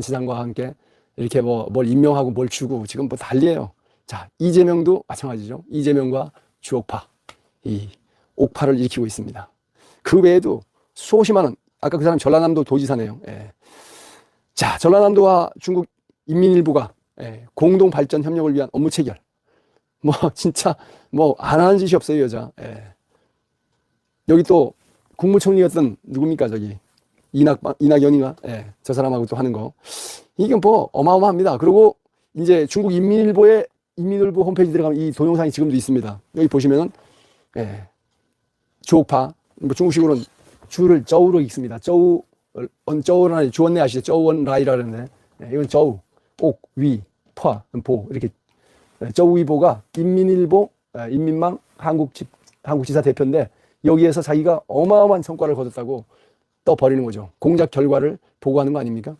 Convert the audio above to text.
시장과 함께 이렇게 뭐 뭘 임명하고 뭘 주고 지금 뭐 난리예요. 자, 이재명도 마찬가지죠. 이재명과 주옥파, 이 옥파를 일으키고 있습니다. 그 외에도 수없이 많은, 아까 그 사람 전라남도 도지사네요. 예. 자, 전라남도와 중국 인민일보가 예, 공동 발전 협력을 위한 업무 체결. 뭐 진짜 뭐 안 하는 짓이 없어요, 여자. 예. 여기 또 국무총리였던 누굽니까 저기 이낙 이낙연이가 예, 저 사람하고 또 하는 거 이게 뭐 어마어마합니다. 그리고 이제 중국 인민일보의 인민일보 홈페이지 들어가면 이 동영상이 지금도 있습니다. 여기 보시면은 예, 주옥파 뭐 중국식으로는 주를 저우로 읽습니다. 저우 언 저우라는 주원내 아시죠? 저우원 라이라 그러는데 예, 이건 저우 옥 위 파 보 이렇게 예, 저우위보가 인민일보 예, 인민망 한국지 한국 지사 대표인데 여기에서 자기가 어마어마한 성과를 거뒀다고 떠버리는 거죠. 공작 결과를 보고하는 거 아닙니까?